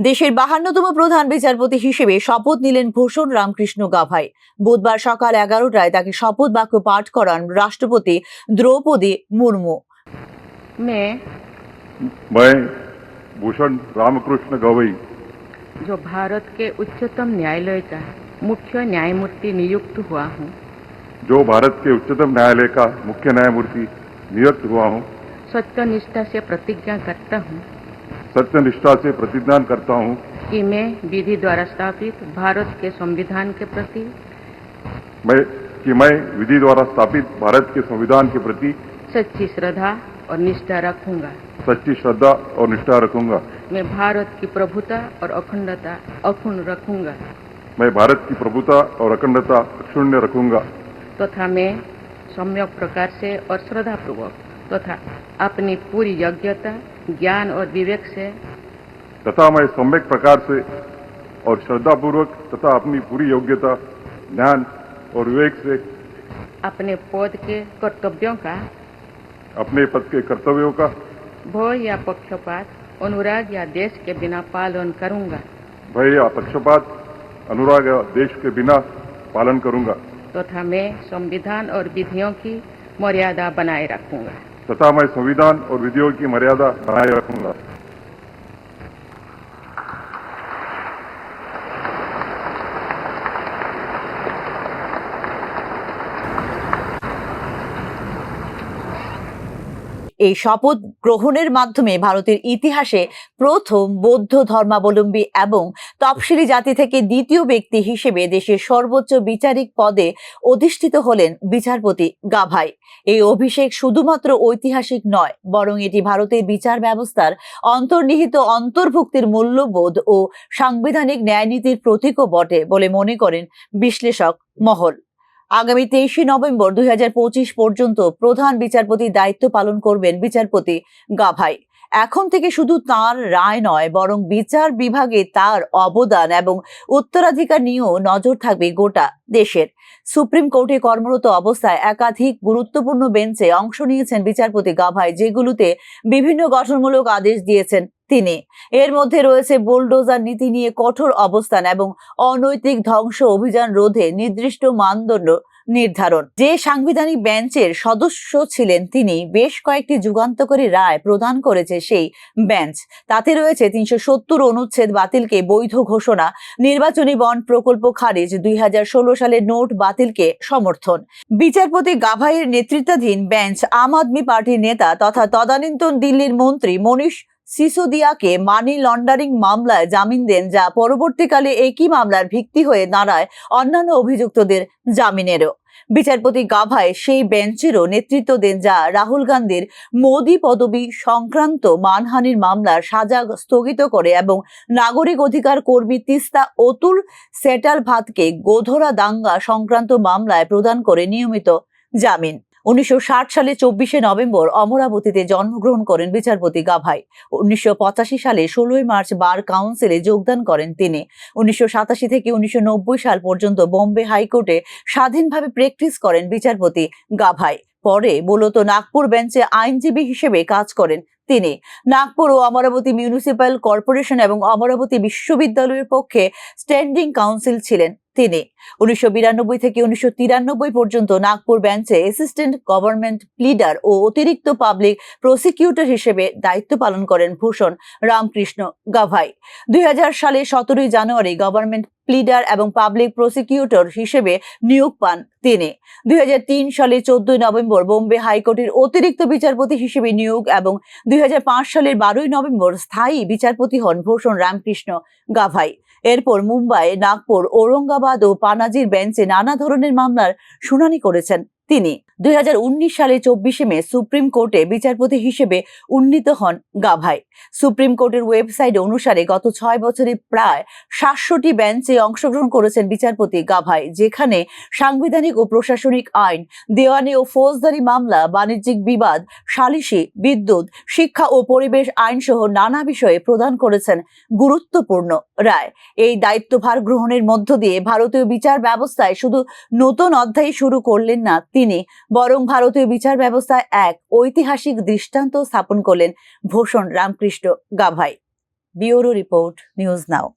দেশের বাহান্নতম প্রধান বিচারপতি হিসেবে শপথ নিলেন ভূষণ রামকৃষ্ণ গাভাই বুধবার সকাল এগারোটায় তাকে শপথ বাক্য পাঠ করান রাষ্ট্রপতি দ্রৌপদী মুর্মু मैं मैं भूषण रामकृष्ण गवई जो भारत के उच्चतम न्यायालय का मुख्य न्यायमूर्ति नियुक्त हुआ हूँ जो भारत के उच्चतम न्यायालय का मुख्य न्यायमूर्ति नियुक्त हुआ हूँ सत्यनिष्ठा से प्रतिज्ञा करता हूँ सत्य निष्ठा से प्रतिज्ञान करता हूँ। कि मैं विधि द्वारा स्थापित भारत के संविधान के प्रति मैं कि मैं विधि द्वारा स्थापित भारत के संविधान के प्रति सच्ची श्रद्धा और निष्ठा रखूँगा। सच्ची श्रद्धा और निष्ठा रखूँगा। मैं भारत की प्रभुता और अखंडता अक्षुण्ण रखूँगा। मैं भारत की प्रभुता और अखंडता शून्य रखूँगा। तथा तो मैं सम्यक प्रकार से और श्रद्धापूर्वक तथा तो अपनी पूरी योग्यता ज्ञान और विवेक से। तथा मैं सम्यक प्रकार से और श्रद्धापूर्वक तथा अपनी पूरी योग्यता ज्ञान और विवेक से अपने पद के कर्तव्यों का अपने पद के कर्तव्यों का भय या पक्षपात अनुराग या देश के बिना पालन करूँगा। भय या पक्षपात अनुराग या देश के बिना पालन करूँगा। तथा तो मैं संविधान और विधियों की मर्यादा बनाए रखूँगा। तथा मैं संविधान और विधियों की मर्यादा बनाए रखूँगा। এই শপথ গ্রহণের মাধ্যমে ভারতের ইতিহাসে প্রথম বৌদ্ধ ধর্মাবলম্বী এবং তফসিলি জাতি থেকে দ্বিতীয় ব্যক্তি হিসেবে দেশের সর্বোচ্চ বিচারিক পদে অধিষ্ঠিত হলেন বিচারপতি গাভাই। এই অভিষেক শুধুমাত্র ঐতিহাসিক নয়, বরং এটি ভারতের বিচার ব্যবস্থার অন্তর্নিহিত অন্তর্ভুক্তির মূল্যবোধ ও সাংবিধানিক ন্যায়নীতির প্রতীকও বটে বলে মনে করেন বিশ্লেষক মহল। আগামী তেইশে নভেম্বর দুই হাজার পঁচিশ পর্যন্ত প্রধান বিচারপতির দায়িত্ব পালন করবেন বিচারপতি গাভাই। এখন থেকে শুধু তার রায় নয়, বরং বিচার বিভাগে তার অবদান এবং উত্তরাধিকার নিয়েও নজর থাকবে গোটা দেশের। সুপ্রিম কোর্টে কর্মরত অবস্থায় একাধিক গুরুত্বপূর্ণ বেঞ্চে অংশ নিয়েছেন বিচারপতি গাভাই, যেগুলোতে বিভিন্ন গঠনমূলক আদেশ দিয়েছেন তিনি। এর মধ্যে রয়েছে বুলডোজার নীতি নিয়ে কঠোর অবস্থান এবং অনৈতিক ধ্বংস অভিযান রোধে নির্দিষ্ট মানদণ্ড নির্ধারণ। যে সাংবিধানিক বেঞ্চের সদস্য ছিলেন তিনি, বেশ কয়েকটি যুগান্তকারী রায় প্রদান করেছে সেই বেঞ্চ। তাতে রয়েছে তিনশো সত্তর অনুচ্ছেদ বাতিলকে বৈধ ঘোষণা, নির্বাচনী বন্ড প্রকল্প খারিজ, দুই সালের নোট বাতিলকে সমর্থন। বিচারপতি গাভাইয়ের নেতৃত্বাধীন বেঞ্চ, আম আদমি পার্টির নেতা তথা তদানীন্তন দিল্লির মন্ত্রী মনীষ সিসোদিয়াকে মানি লন্ডারিং মামলায় জামিন দেন, যা পরবর্তীকালে একই মামলার ভিত্তি হয়ে দাঁড়ায় অন্যান্য অভিযুক্তদের জামিনেরও। বিচারপতি গাভায় সেই বেঞ্চেরও নেতৃত্ব দেন, যা রাহুল গান্ধীর মোদী পদবী সংক্রান্ত মানহানির মামলার সাজা স্থগিত করে এবং নাগরিক অধিকার কর্মী তিস্তা অতুল সেটাল ভাতকে গোধরা দাঙ্গা সংক্রান্ত মামলায় প্রদান করে নিয়মিত জামিন। উনিশশো সালে চব্বিশে নভেম্বর অমরাবতীতে জন্মগ্রহণ করেন বিচারপতি গাভাই। উনিশশো পঁচাশি সালে ষোলোই মার্চ বার কাউন্সিলে যোগদান করেন তিনি। উনিশশো সাতাশি থেকে উনিশশো নব্বই সাল পর্যন্ত বোম্বে হাইকোর্টে স্বাধীনভাবে প্র্যাকটিস করেন বিচারপতি গাভাই। পরে মূলত নাগপুর বেঞ্চে আইনজীবী হিসেবে কাজ করেন তিনি নাগপুর ও অমরাবতী মিউনিসিপ্যাল কর্পোরেশন এবং অমরাবতী বিশ্ববিদ্যালয়ের পক্ষে স্ট্যান্ডিং কাউন্সিল ছিলেন তিনি। উনিশশো থেকে উনিশশো পর্যন্ত নাগপুর বেঞ্চে অ্যাসিস্ট্যান্ট গভর্নমেন্ট প্লিডার ও অতিরিক্ত পাবলিক প্রসিকিউটর হিসেবে দায়িত্ব পালন করেন ভূষণ রামকৃষ্ণ গাভাই। দুই হাজার সালে সতেরোই জানুয়ারি গভর্নমেন্ট লিডার এবং পাবলিক প্রসিকিউটর হিসেবে নিয়োগ পান তিনি। দুই হাজার তিন সালে চোদ্দই নভেম্বর বোম্বে হাইকোর্টের অতিরিক্ত বিচারপতি হিসেবে নিয়োগ এবং দুই হাজার পাঁচ সালের বারোই নভেম্বর স্থায়ী বিচারপতি হন ভূষণ রামকৃষ্ণ গাভাই। এরপর মুম্বাই, নাগপুর, ঔরঙ্গাবাদ ও পানাজির বেঞ্চে নানা ধরনের মামলার শুনানি করেছেন। তিনি দুই হাজার উনিশ সালে চব্বিশে মে সুপ্রিম কোর্টে বিচারপতি হিসেবে উন্নীত হন গাভাই। সুপ্রিম কোর্টের ওয়েবসাইট অনুসারে গত ছয় বছরে প্রায় সাতশোটি বেঞ্চে অংশগ্রহণ করেছেন বিচারপতি গাভাই, যেখানে সাংবিধানিক ও প্রশাসনিক আইন, দেওয়ানি ও ফৌজদারি মামলা, বাণিজ্যিক বিবাদ সালিসি বিদ্যুৎ, শিক্ষা ও পরিবেশ আইন সহ নানা বিষয়ে প্রদান করেছেন গুরুত্বপূর্ণ রায়। এই দায়িত্বভার গ্রহণের মধ্য দিয়ে ভারতীয় বিচার ব্যবস্থায় শুধু নতুন অধ্যায় শুরু করলেন না তিনি। বরং ভারতীয় বিচার ব্যবস্থায় এক ঐতিহাসিক দৃষ্টান্ত স্থাপন করলেন Bhushan Ramkrishna Gavai. Bureau report, news now.